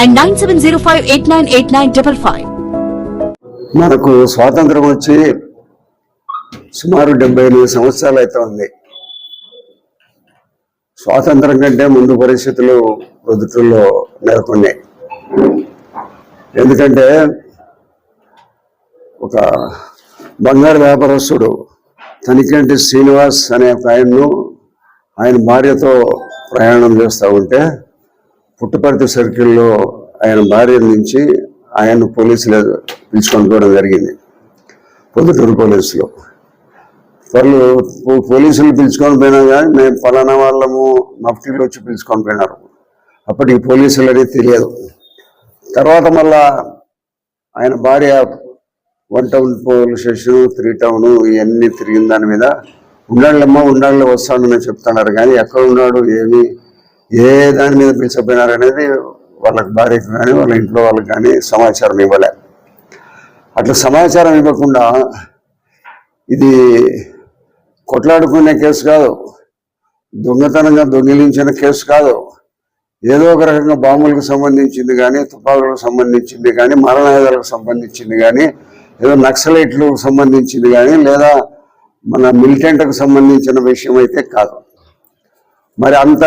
and nine seven zero five eight nine eight nine double five మనకు స్వాతంత్రం వచ్చి సుమారు డెబ్బై ఎనిమిది సంవత్సరాలు అయితే ఉంది. స్వాతంత్రం కంటే ముందు పరిస్థితులు ప్రభుత్వంలో నెలకొన్నాయి. ఎందుకంటే ఒక బంగారు వ్యాపారస్తుడు తనికంటి శ్రీనివాస్ అనే ఒక ఆయన్ను ఆయన భార్యతో ప్రయాణం చేస్తూ ఉంటే పుట్టపర్తి సర్కిల్లో ఆయన భార్య నుంచి ఆయన పోలీసులు పిలుచుకొని పోవడం జరిగింది. పొద్దుటూరు పోలీసులు. వాళ్ళు పోలీసులు పిలుచుకొని పోయినా కానీ మేము ఫలానా వాళ్ళము మఫ్టీలు వచ్చి పిలుచుకొని పోయినారు. అప్పటికి పోలీసులు అనేది తెలియదు. తర్వాత మళ్ళా ఆయన భార్య one town police station three town ఇవన్నీ తిరిగిన దాని మీద ఉండాలమ్మా ఉండాలి నేను చెప్తున్నారు. కానీ ఎక్కడ ఉన్నాడు ఏమి ఏ దాని మీద పిలిచిపోయినారు అనేది వాళ్ళకి భార్యకు కానీ వాళ్ళ ఇంట్లో వాళ్ళకి కానీ సమాచారం ఇవ్వలే. అట్లా సమాచారం ఇవ్వకుండా ఇది కొట్లాడుకునే కేసు కాదు దొంగతనంగా దొంగిలించిన కేసు కాదు. ఏదో ఒక రకంగా బాంబులకు సంబంధించింది కానీ తుపాకులకు సంబంధించింది కానీ మరణాయుధాలకు సంబంధించింది కానీ ఏదో నక్సలైట్లకు సంబంధించింది కానీ లేదా మన మిలిటెంట్కు సంబంధించిన విషయం అయితే కాదు. మరి అంత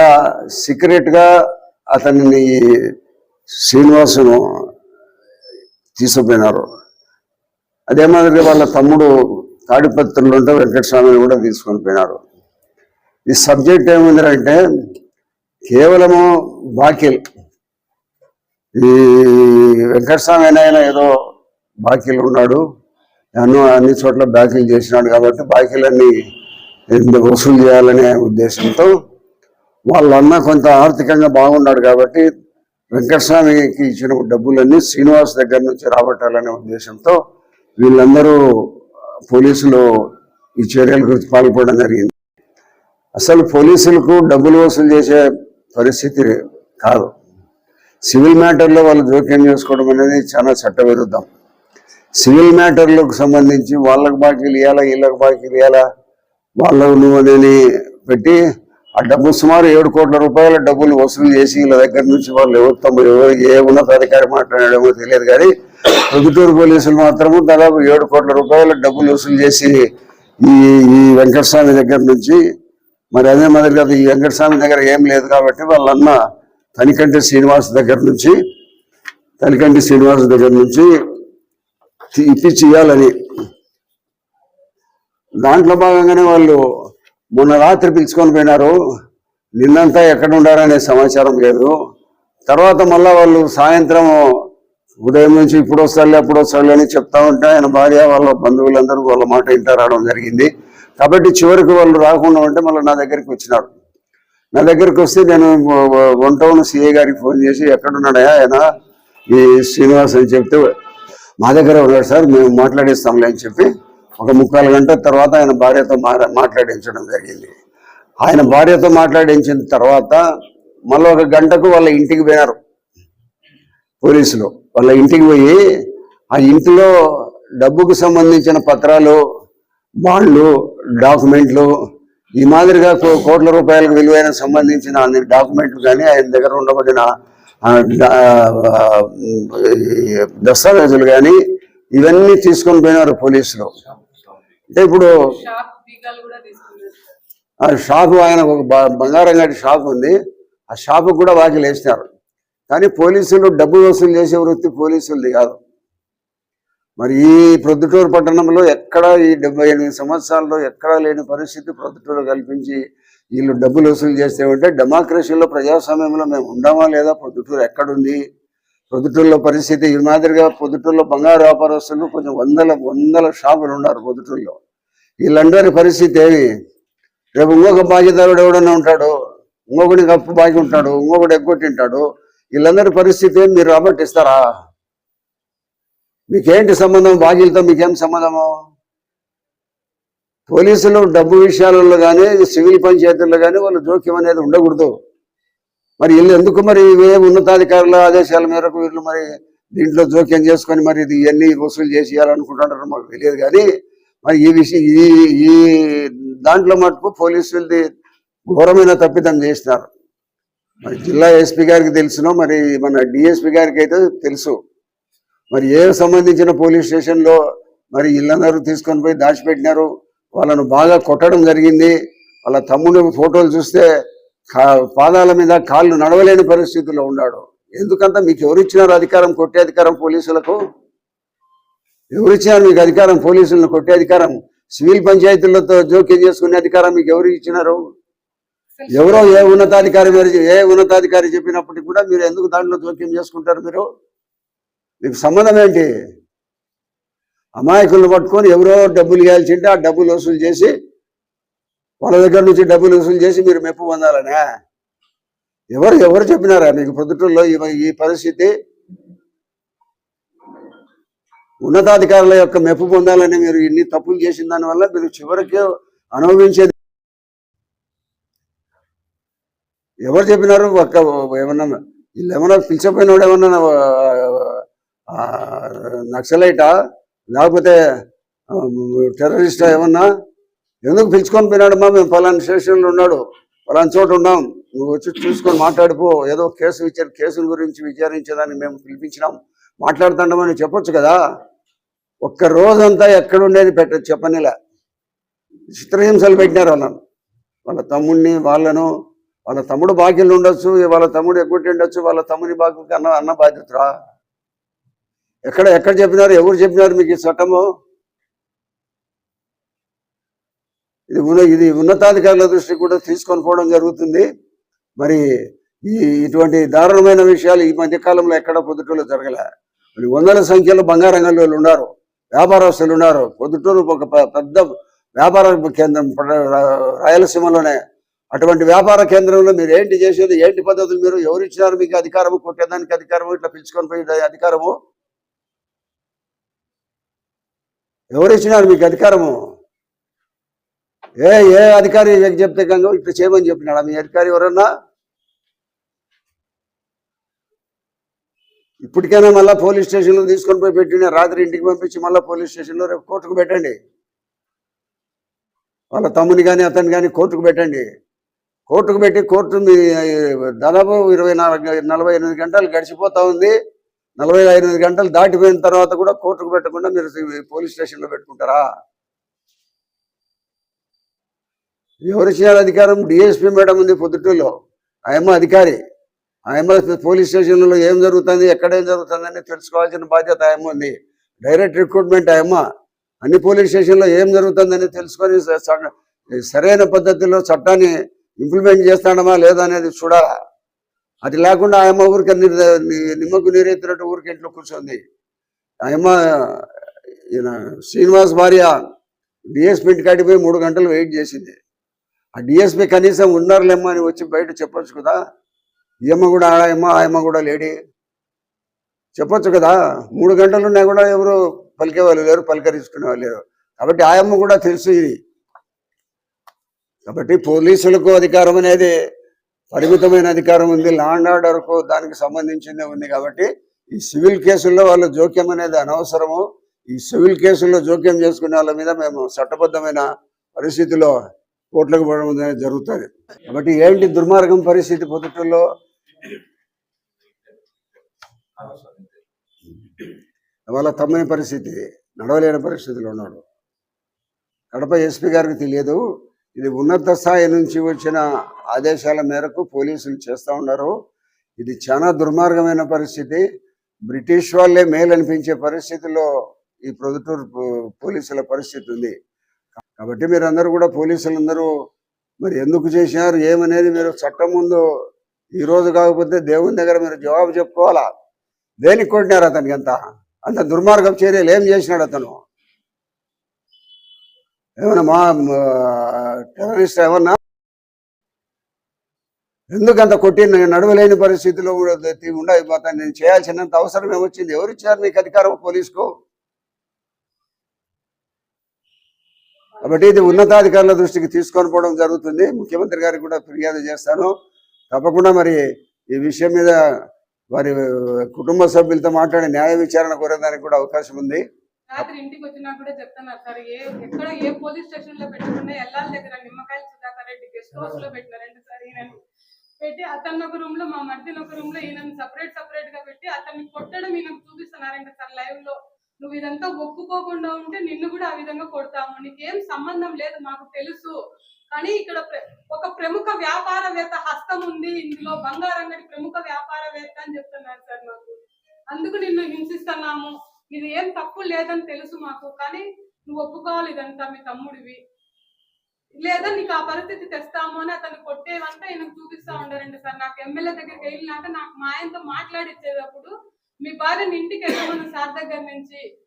సీక్రెట్గా అతనిని శ్రీనివాసును తీసుకుపోయినారు. అదే మాదిరిగా వాళ్ళ తమ్ముడు తాడిపత్రులు ఉంటే వెంకటస్వామిని కూడా తీసుకొని పోయినారు. ఈ సబ్జెక్ట్ ఏముందంటే కేవలము బాకీలు. ఈ వెంకటస్వామి అయినా ఆయన ఏదో బాకీలు ఉన్నాడు. నన్ను అన్ని చోట్ల బాకీలు చేసినాడు కాబట్టి బాకీలన్నీ వసూలు చేయాలనే ఉద్దేశంతో వాళ్ళ అన్న కొంత ఆర్థికంగా బాగున్నాడు కాబట్టి వెంకటస్వామికి ఇచ్చిన డబ్బులన్నీ శ్రీనివాస్ దగ్గర నుంచి రాబట్టాలనే ఉద్దేశంతో వీళ్ళందరూ పోలీసులు ఈ చర్యలకు పాల్పడడం జరిగింది. అసలు పోలీసులకు డబ్బులు వసూలు చేసే పరిస్థితి కాదు. సివిల్ మ్యాటర్లో వాళ్ళు జోక్యం చేసుకోవడం అనేది చాలా చట్టవిరుద్ధం. సివిల్ మ్యాటర్లకు సంబంధించి వాళ్ళకు బాకీలు ఇవ్వాలా వీళ్ళకి బాకీలు ఇవ్వాలా వాళ్ళు నువ్వు అనేది పెట్టి ఆ డబ్బు సుమారు ఏడు కోట్ల రూపాయల డబ్బులు వసూలు చేసి వీళ్ళ దగ్గర నుంచి వాళ్ళు ఎవరితో ఎవరు ఏ ఉన్నతాధికారి మాట్లాడాడేమో తెలియదు కానీ ప్రొద్దుటూరు పోలీసులు మాత్రము దాదాపు ఏడు కోట్ల రూపాయల డబ్బులు వసూలు చేసి ఈ ఈ వెంకటస్వామి దగ్గర నుంచి మరి అదే మాదిరిగా ఈ వెంకటస్వామి దగ్గర ఏం లేదు కాబట్టి వాళ్ళన్న తనికంటి శ్రీనివాస్ దగ్గర నుంచి తనికంటి శ్రీనివాస్ దగ్గర నుంచి ఇప్పించి ఇవ్వాలని. దాంట్లో భాగంగానే వాళ్ళు మొన్న రాత్రి పిలుచుకొని పోయినారు. నిన్నంతా ఎక్కడ ఉండారనే సమాచారం లేదు. తర్వాత మళ్ళా వాళ్ళు సాయంత్రం ఉదయం నుంచి ఇప్పుడు వస్తారులే అప్పుడు వస్తారులే అని చెప్తా ఉంటే ఆయన భార్య వాళ్ళ బంధువులందరూ వాళ్ళ మాట ఇంట రావడం జరిగింది. కాబట్టి చివరికి వాళ్ళు రాకుండా ఉంటే మళ్ళీ నా దగ్గరికి వచ్చినారు. నా దగ్గరికి వస్తే నేను వన్ టౌన్ సిఏ గారికి ఫోన్ చేసి ఎక్కడున్నాడయా ఆయన? ఈ శ్రీనివాస్ అని చెప్తే మా దగ్గర ఉన్నాడు సార్ మేము మాట్లాడేస్తాంలే అని చెప్పి ఒక ముక్కాలు గంట తర్వాత ఆయన భార్యతో మాట్లాడించడం జరిగింది. ఆయన భార్యతో మాట్లాడించిన తర్వాత మళ్ళీ ఒక గంటకు వాళ్ళ ఇంటికి పోయినారు. పోలీసులు వాళ్ళ ఇంటికి పోయి ఆ ఇంటిలో డబ్బుకు సంబంధించిన పత్రాలు బాండ్లు డాక్యుమెంట్లు ఈ మాదిరిగా కో- కోట్ల రూపాయలకు విలువైన సంబంధించిన అన్ని డాక్యుమెంట్లు కానీ ఆయన దగ్గర ఉండబడిన దస్తావేజులు కానీ ఇవన్నీ తీసుకొని పోయినారు పోలీసులు. అంటే ఇప్పుడు ఆ షాపు ఆయన ఒక బంగారం గట్టి షాప్ ఉంది. ఆ షాపు కూడా వాకిలు వేసినారు కానీ పోలీసులు డబ్బు వసూలు చేసే వృత్తి పోలీసులది కాదు. మరి ఈ ప్రొద్దుటూరు పట్టణంలో ఎక్కడ ఈ డెబ్బై ఎనిమిది సంవత్సరాల్లో ఎక్కడా లేని పరిస్థితి ప్రొద్దుటూరు కల్పించి వీళ్ళు డబ్బులు వసూలు చేస్తే ఉంటే డెమోక్రసీలో ప్రజాస్వామ్యంలో మేము ఉండామా లేదా ప్రొద్దుటూరు ఎక్కడుంది? ప్రొద్దుటూరులో పరిస్థితి ఈ మాదిరిగా ప్రొద్దుటూరులో బంగారు వ్యాపారస్తులు కొంచెం వందల వందల షాపులు ఉన్నారు ప్రొద్దుటూరులో వీళ్ళందరి పరిస్థితి ఏమి? రేపు ఇంకొక బాధ్యతరుడు ఎవడన్నా ఉంటాడు? ఇంకొకటి అప్పు బాగి ఉంటాడు? ఇంకొకటి ఎగ్గొట్టింటాడు వీళ్ళందరి పరిస్థితి ఏం మీరు రాబట్టిస్తారా? మీకేంటి సంబంధం? బాధ్యులతో మీకేం సంబంధము? పోలీసులు డబ్బు విషయాలలో కానీ సివిల్ పంచాయతీల్లో కానీ వాళ్ళు జోక్యం అనేది ఉండకూడదు. మరి వీళ్ళు ఎందుకు మరి ఇవే ఉన్నతాధికారుల ఆదేశాల మేరకు వీళ్ళు మరి దీంట్లో జోక్యం చేసుకొని మరి ఇది ఇవన్నీ వసూలు చేసి ఇవ్వాలనుకుంటున్నారో మాకు తెలియదు కానీ మరి ఈ విషయం ఈ ఈ దాంట్లో మటుకు పోలీసులది ఘోరమైన తప్పిదం చేసినారు. మరి జిల్లా ఎస్పీ గారికి తెలుసును మరి మన డిఎస్పీ గారికి అయితే తెలుసు. మరి ఏ సంబంధించిన పోలీస్ స్టేషన్లో మరి ఇళ్ళందరూ తీసుకొని పోయి దాచిపెట్టినారు? వాళ్ళను బాగా కొట్టడం జరిగింది. వాళ్ళ తమ్ముడు ఫోటోలు చూస్తే పాదాల మీద కాళ్ళు నడవలేని పరిస్థితిలో ఉన్నాడు. ఎందుకంత? మీకు ఎవరు ఇచ్చినారు అధికారం? కొట్టే అధికారం పోలీసులకు? ఎవరు ఇచ్చినారు మీకు అధికారం? పోలీసులను కొట్టే అధికారం? సివిల్ పంచాయతీలతో జోక్యం చేసుకునే అధికారం మీకు ఎవరు ఇచ్చినారు? ఎవరో ఏ ఉన్నతాధికారి మీరు ఏ ఉన్నతాధికారి చెప్పినప్పటికీ కూడా మీరు ఎందుకు దాంట్లో జోక్యం చేసుకుంటారు మీరు? మీకు సంబంధం ఏంటి? అమాయకులను పట్టుకొని ఎవరో డబ్బులు ఇవ్వాల్సింటే ఆ డబ్బులు వసూలు చేసి వాళ్ళ దగ్గర నుంచి డబ్బులు వసూలు చేసి మీరు మెప్పు పొందాలనే? ఎవరు ఎవరు చెప్పినారా మీకు పొద్దుటూరులో ఈ పరిస్థితి? ఉన్నతాధికారుల యొక్క మెప్పు పొందాలని మీరు ఇన్ని తప్పులు చేసిన దానివల్ల మీరు చివరికి అనుభవించేది? ఎవరు చెప్పినారు? ఒక్క ఏమన్నా వీళ్ళు ఏమన్నా పిలిచిపోయినోడు ఏమన్నా నక్సలైటా? లేకపోతే టెర్రరిస్టా ఏమన్నా? ఎందుకు పిలుచుకొని పోయినాడమ్మా మేము పలానా స్టేషన్లో ఉన్నాడు. పలానా చోట ఉన్నాం. నువ్వు వచ్చి చూసుకొని మాట్లాడిపో. ఏదో కేసు విచార కేసుల గురించి విచారించేదాన్ని మేము పిలిపించినాం. మాట్లాడుతుండమని చెప్పొచ్చు కదా? ఒక్క రోజంతా ఎక్కడుండేది పెట్ట చెప్పనిలా. చిత్రహింసలు పెట్టినారు వాళ్ళను వాళ్ళ తమ్ముడిని వాళ్ళను. వాళ్ళ తమ్ముడు బాకీలు ఉండొచ్చు. వాళ్ళ తమ్ముడు ఎగ్గొట్టి ఉండొచ్చు. వాళ్ళ తమ్ముని బాకీకి అన్న అన్న బాధ్యతరా? ఎక్కడ ఎక్కడ చెప్పినారు? ఎవరు చెప్పినారు మీకు ఈ చట్టము? ఇది ఉన్న ఇది ఉన్నతాధికారుల దృష్టికి కూడా తీసుకొని పోవడం జరుగుతుంది. మరి ఈ ఇటువంటి దారుణమైన విషయాలు ఈ మధ్య కాలంలో ఎక్కడ పొద్దుటూరులో జరగలే. మరి వందల సంఖ్యలో బంగారం గల్లోళ్ళు ఉన్నారు వ్యాపారస్తులు ఉన్నారు. పొద్దుటూరు ఒక పెద్ద వ్యాపార కేంద్రం రాయలసీమలోనే. అటువంటి వ్యాపార కేంద్రంలో మీరు ఏంటి చేసేది ఏంటి పద్ధతులు మీరు ఎవరు ఇచ్చినారు మీకు అధికారము కొట్టేదానికి అధికారము ఇట్లా పిలుచుకొని పోయే అధికారము? ఎవరు ఇచ్చినారు మీకు అధికారము? ఏ ఏ అధికారి చెప్తే గంగ ఇట్లా చేయమని చెప్పినాడా? మీ అధికారి ఎవరన్నా? ఇప్పటికైనా మళ్ళీ పోలీస్ స్టేషన్లో తీసుకొని పోయి పెట్టిన రాత్రి ఇంటికి పంపించి మళ్ళీ పోలీస్ స్టేషన్లో రేపు కోర్టుకు పెట్టండి. వాళ్ళ తమ్ముని కానీ అతను కానీ కోర్టుకు పెట్టండి. కోర్టుకు పెట్టి కోర్టు మీ దాదాపు ఇరవై నాలుగు నలభై ఎనిమిది గంటలు గడిచిపోతా ఉంది. నలభై ఎనిమిది గంటలు దాటిపోయిన తర్వాత కూడా కోర్టుకు పెట్టకుండా మీరు పోలీస్ స్టేషన్లో పెట్టుకుంటారా? ఎవరు చేయాలి అధికారం? డిఎస్పీ మేడం ఉంది పొద్దుటూరులో. ఆయమ్మ అధికారి. ఆయమ్మ పోలీస్ స్టేషన్లో ఏం జరుగుతుంది ఎక్కడ ఏం జరుగుతుందని తెలుసుకోవాల్సిన బాధ్యత ఆయమ్మ ఉంది. డైరెక్ట్ రిక్రూట్మెంట్ ఆయమ్మ. అన్ని పోలీస్ స్టేషన్లో ఏం జరుగుతుందని తెలుసుకొని సరైన పద్ధతిలో చట్టాన్ని ఇంప్లిమెంట్ చేస్తాడమా లేదా అనేది చూడాలా? అది లేకుండా ఆయమ్మ ఊరికి నిమ్మకు నీరెత్తినట్టు ఊరికి ఇంట్లో కూర్చుంది. ఆయమ్మ ఈయన శ్రీనివాస్ భార్య డిఎస్పీ ఇంటికాడికి పోయి మూడు గంటలు వెయిట్ చేసింది. ఆ డిఎస్పీ కనీసం ఉన్నారులేమ్మా అని వచ్చి బయట చెప్పొచ్చు కదా. ఈయమ్మ కూడా ఆయమ్మ ఆయమ్మ కూడా లేడీ. చెప్పొచ్చు కదా. మూడు గంటలు ఉన్నా కూడా ఎవరు పలికే వాళ్ళు లేరు పలకరించుకునే వాళ్ళు లేరు. కాబట్టి ఆయమ్మ కూడా తెలుసు ఇది. కాబట్టి పోలీసులకు అధికారం అనేది పరిమితమైన అధికారం ఉంది. లా అండ్ ఆర్డర్కు దానికి సంబంధించిందే ఉంది కాబట్టి ఈ సివిల్ కేసుల్లో వాళ్ళ జోక్యం అనేది అనవసరము. ఈ సివిల్ కేసుల్లో జోక్యం చేసుకునే వాళ్ళ మీద మేము చట్టబద్ధమైన పరిస్థితిలో కోట్లకు పోవడం అనేది జరుగుతుంది. కాబట్టి ఏంటి దుర్మార్గం పరిస్థితి పొద్దుటలో వాళ్ళ తమ్మని పరిస్థితి నడవలేని పరిస్థితిలో ఉన్నాడు. కడప ఎస్పీ గారికి తెలియదు. ఇది ఉన్నత స్థాయి నుంచి వచ్చిన ఆదేశాల మేరకు పోలీసులు చేస్తూ ఉన్నారు. ఇది చాలా దుర్మార్గమైన పరిస్థితి. బ్రిటిష్ వాళ్ళే మేలు అనిపించే పరిస్థితిలో ఈ ప్రొద్దుటూరు పో- పోలీసుల పరిస్థితి ఉంది. కాబట్టి మీరందరూ కూడా పోలీసులందరూ మరి ఎందుకు చేసినారు ఏమనేది మీరు చట్టం ముందు ఈ రోజు కాకపోతే దేవుని దగ్గర మీరు జవాబు చెప్పుకోవాలా? దేనికి కొట్టినారు అతనికి అంత? అంత దుర్మార్గం చర్యలు ఏం చేసినాడు అతను? ఏమన్నా మా టెర్రరిస్ట్ ఏమన్నా? ఎందుకంత కొట్టి నేను నడవలేని పరిస్థితిలో కూడా నేను చేయాల్సినంత అవసరం ఏమొచ్చింది? ఎవరిచ్చారు నీకు అధికారం పోలీసుకు? కాబట్టి ఇది ఉన్నతాధికారుల దృష్టికి తీసుకొని పోవడం జరుగుతుంది. ముఖ్యమంత్రి గారికి కూడా ఫిర్యాదు చేస్తాను. తప్పకుండా మరి ఈ విషయం మీద వారి కుటుంబ సభ్యులతో మాట్లాడి న్యాయ విచారణ కోరేదానికి కూడా అవకాశం ఉంది. రాత్రి ఇంటికి వచ్చినా కూడా చెప్తున్నారు సార్. ఏ ఎక్కడ ఏ పోలీస్ స్టేషన్లో పెట్టకుండా ఎల్లాల దగ్గర సుధాకర్ రెడ్డి గెస్ట్ హౌస్లో సార్ పెట్టి అతను ఒక రూమ్లో మా మధ్యన ఒక రూమ్లో ఈయన సపరేట్ సపరేట్గా పెట్టి అతన్ని కొట్టడం ఈయనకు చూపిస్తున్నారంటే సార్ లైవ్లో. నువ్వు ఇదంతా ఒప్పుకోకుండా ఉంటే నిన్ను కూడా ఆ విధంగా కొడతాము. నీకేం సంబంధం లేదు మాకు తెలుసు. కానీ ఇక్కడ ఒక ప్రముఖ వ్యాపారవేత్త హస్తం ఉంది. ఇందులో బంగారం గడి ప్రముఖ వ్యాపారవేత్త అని చెప్తున్నారు సార్ మాకు. అందుకు నిన్ను హింసిస్తున్నాము. ఇది ఏం తప్పు లేదని తెలుసు మాకు. కానీ నువ్వు ఒప్పుకోవాలి ఇదంతా మీ తమ్ముడివి. లేదా నీకు ఆ పరిస్థితి తెస్తాము అని అతను కొట్టేవంతా ఈయన చూపిస్తా ఉండారండి సార్. నాకు ఎమ్మెల్యే దగ్గరికి వెళ్ళినాక నాకు మా ఆయనతో మాట్లాడిచ్చేటప్పుడు మీ భార్యని ఇంటికి వెళ్ళమని సార్ దగ్గర నుంచి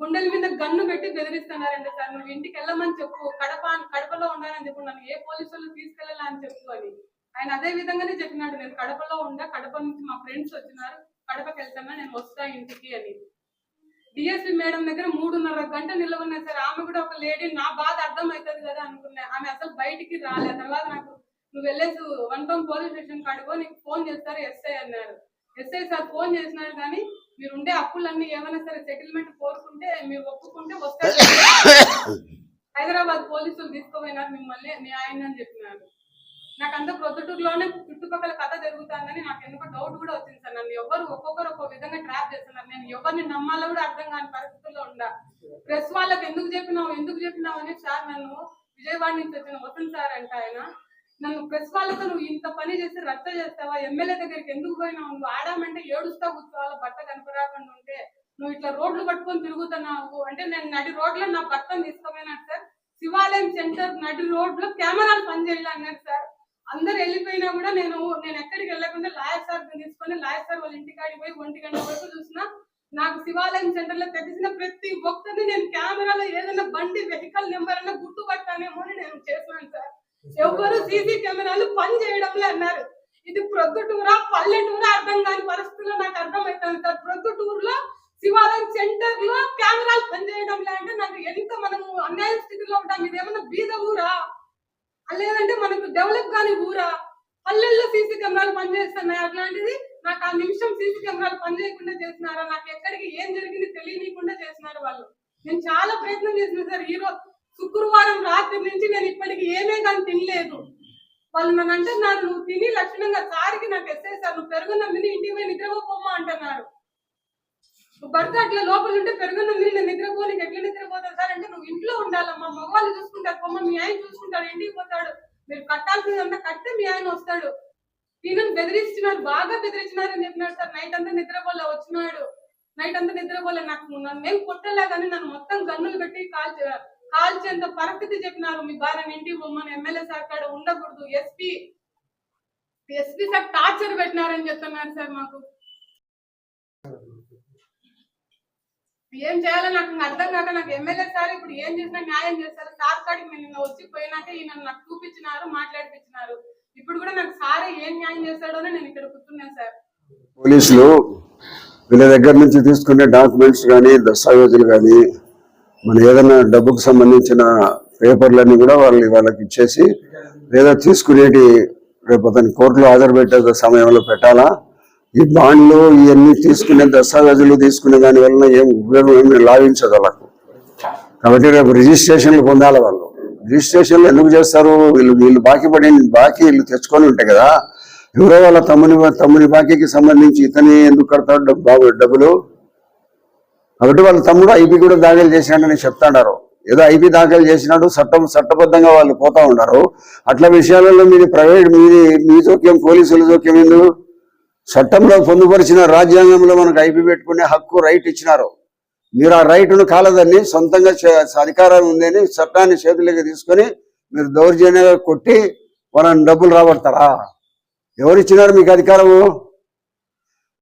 గుండెల మీద గన్ను పెట్టి బెదిరిస్తున్నారండి సార్. నువ్వు ఇంటికి వెళ్ళమని చెప్పు. కడప కడపలో ఉండాలని చెప్పు. నన్ను ఏ పోలీసులు వాళ్ళు అని చెప్పు అని. ఆయన అదే విధంగానే చెప్పినాడు. నేను కడపలో ఉండా కడప నుంచి మా ఫ్రెండ్స్ వచ్చినారు. కడపకి వెళ్తాను నేను వస్తా ఇంటికి అని. డిఎస్పీ మేడం దగ్గర మూడున్నర గంట నిలవన్నా సార్. ఆమె కూడా ఒక లేడీ నా బాధ అర్థం అవుతుంది కదా అనుకున్నా. ఆమె అసలు బయటికి రాలే. తర్వాత నాకు నువ్వు వెళ్ళేసి వన్ టౌన్ పోలీస్ స్టేషన్ కాడుకో నీకు ఫోన్ చేస్తారు ఎస్ఐ అన్నారు. ఎస్ఐ సార్ ఫోన్ చేసినారు కానీ మీరు ఉండే అప్పులన్నీ ఏమైనా సరే సెటిల్మెంట్ కోరుకుంటే మీరు ఒప్పుకుంటే వస్తారు హైదరాబాద్ పోలీసులు తీసుకోపోయినారు మిమ్మల్ని మీ ఆయన అని చెప్పినారు. నాకు అంత ప్రొద్దుటూరులోనే చుట్టుపక్కల కథ జరుగుతుందని నాకు ఎందుకో డౌట్ కూడా వచ్చింది సార్. నన్ను ఎవరు ఒక్కొక్కరు ఒక్కో విధంగా ట్రాప్ చేస్తున్నారు. నేను ఎవరిని నమ్మాలో కూడా అర్థం కాని పరిస్థితుల్లో ఉండా. ప్రెస్ వాళ్ళకి ఎందుకు చెప్పినావు ఎందుకు చెప్పినావు అని సార్ నన్ను విజయవాడ నుంచి వచ్చిన వసంత్ సార్ అంట ఆయన. నన్ను ప్రెస్ వాళ్ళతో నువ్వు ఇంత పని చేసి రచ్చ చేస్తావా? ఎమ్మెల్యే దగ్గరికి ఎందుకు పోయినావు? నువ్వు ఆడామంటే ఏడుస్తా కూర్చోవాలి? బట్ట కనపరాకుండా ఉంటే నువ్వు ఇట్లా రోడ్లు పట్టుకొని తిరుగుతున్నావు అంటే నేను నడి రోడ్లో నా భర్తను తీసుకోపోయినాడు సార్. శివాలయం సెంటర్ నడి రోడ్లో కెమెరాలు పనిచేయాలి అన్నారు సార్. అందరు వెళ్ళిపోయినా కూడా నేను నేను ఎక్కడికి వెళ్ళకుండా లాయర్ సార్ తీసుకొని లాయర్ సార్ వాళ్ళ ఇంటికాడికి పోయి ఒంటి గంట వరకు చూసినా నాకు శివాలయం సెంటర్లో తెలిసిన ప్రతి ఒక్కరిని నేను కెమెరాలో ఏదైనా బండి వెహికల్ నెంబర్ అన్న గుర్తుపట్టానేమో అని నేను చేసినాను సార్. ఎవరు సీసీ కెమెరాలు పని చేయడంలే అన్నారు. ఇది ప్రొద్దుటూరా పల్లెటూరా అర్థం కాని పరిస్థితుల్లో నాకు అర్థమవుతుంది సార్ ప్రొద్దుటూరులో శివాలయం సెంటర్లో కెమెరాలు పనిచేయడం అంటే నాకు ఎంత మనము అన్యాయ స్థితిలో ఉంటాం. ఇది ఏమన్నా బీద ఊరా? లేదంటే మనకు డెవలప్ కాని ఊరా? పల్లెల్లో సీసీ కెమెరాలు పనిచేస్తున్నాయి అట్లాంటిది నాకు ఆ నిమిషం సీసీ కెమెరాలు పనిచేయకుండా చేసినారా? నాకు ఎక్కడికి ఏం జరిగింది తెలియనీయకుండా చేసినారు వాళ్ళు. నేను చాలా ప్రయత్నం చేసిన సార్ ఈ రోజు శుక్రవారం రాత్రి నుంచి నేను ఇప్పటికి ఏమే కానీ తినలేదు. వాళ్ళు నన్ను అంటున్నారు నువ్వు తిని లక్షణంగా సారికి నాకు ఎస్సేసారు సార్ నువ్వు పెరుగున్న మీద ఇంటికి పోయి నిద్రపోమ్మా అంటున్నారు. నువ్వు భర్త అట్లా లోపల ఉంటే పెరుగున్న మీరు నేను నిద్రపోనికి ఎట్లా నిద్రపోతాను? సార్ అంటే నువ్వు ఇంట్లో ఉండాలమ్మా. మగవాళ్ళు చూసుకుంటారు పొమ్మ మీ ఆయన చూసుకుంటాడు ఇంటికి పోతాడు. మీరు కట్టాల్సిందంతా కట్టే మీ ఆయన వస్తాడు. ఈయనను బెదిరిస్తున్నారు బాగా బెదిరించినారు అని చెప్పినాడు సార్. నైట్ అంతా నిద్రపోలే వచ్చినాడు. నైట్ అంతా నిద్రపోలే. నాకు నన్ను మేము కొట్టలే కానీ నన్ను మొత్తం గన్నులు పెట్టి కాల్ కాల్చేంత పరిస్థితి చెప్పినారు మీ భార్య ఇంటికి పొమ్మని ఎమ్మెల్యే సార్ కాడ ఉండకూడదు. ఎస్పీ ఎస్పీ సార్ టార్చర్ పెట్టినారని చెప్తున్నారు సార్ మాకు. ఏం చేయాలో నాకు అర్థం కాక నాకు ఎమ్మెల్యే సార్ ఇప్పుడు ఏం చేసినా న్యాయం చేస్తారు. సార్ కాడికి నేను నిన్న వచ్చి పోయినాక ఈయన నాకు చూపించినారు మాట్లాడిపించినారు. ఇప్పుడు కూడా నాకు సారే ఏం న్యాయం చేస్తాడో అని నేను ఇక్కడ కూర్చున్నాను సార్. పోలీసులు వీళ్ళ దగ్గర నుంచి తీసుకునే డాక్యుమెంట్స్ కానీ దస్తావేజులు కానీ మన ఏదైనా డబ్బుకు సంబంధించిన పేపర్లన్నీ కూడా వాళ్ళు వాళ్ళకి ఇచ్చేసి లేదా తీసుకునేటి రేపు అతని కోర్టులో హాజరు పెట్టే సమయంలో పెట్టాలా? ఈ బాండ్లు ఇవన్నీ తీసుకునే దస్తావేజులు తీసుకునే దాని వలన ఏం ఉపయోగం ఏమి లాభించదు వాళ్ళకు. కాబట్టి రేపు రిజిస్ట్రేషన్లు పొందాలి వాళ్ళు. రిజిస్ట్రేషన్లు ఎందుకు చేస్తారు? వీళ్ళు వీళ్ళు బాకీ పడి బాకీ వీళ్ళు తెచ్చుకొని ఉంటాయి కదా ఎవరో వాళ్ళ తమ్ముని తమ్ముని బాకీకి సంబంధించి ఇతని ఎందుకు కడతాడు బాబు డబ్బులు? కాబట్టి వాళ్ళ తమ్ముడు ఐపీ కూడా దాఖలు చేసినాడని చెప్తాడారు ఏదో ఐపీ దాఖలు చేసినాడు చట్టం చట్టబద్ధంగా వాళ్ళు పోతా ఉన్నారు. అట్లా విషయాలలో మీది ప్రైవేట్ మీది మీ జోక్యం పోలీసుల జోక్యం ఎందుకు చట్టంలో పొందుపరిచిన రాజ్యాంగంలో మనకు ఐపీ పెట్టుకునే హక్కు రైట్ ఇచ్చినారు. మీరు ఆ రైట్ను కాలదని సొంతంగా అధికారం ఉందని చట్టాన్ని చేతులకి తీసుకొని మీరు దౌర్జన్యంగా కొట్టి వాళ్ళని డబ్బులు రాబడతారా? ఎవరు ఇచ్చినారు మీకు అధికారము?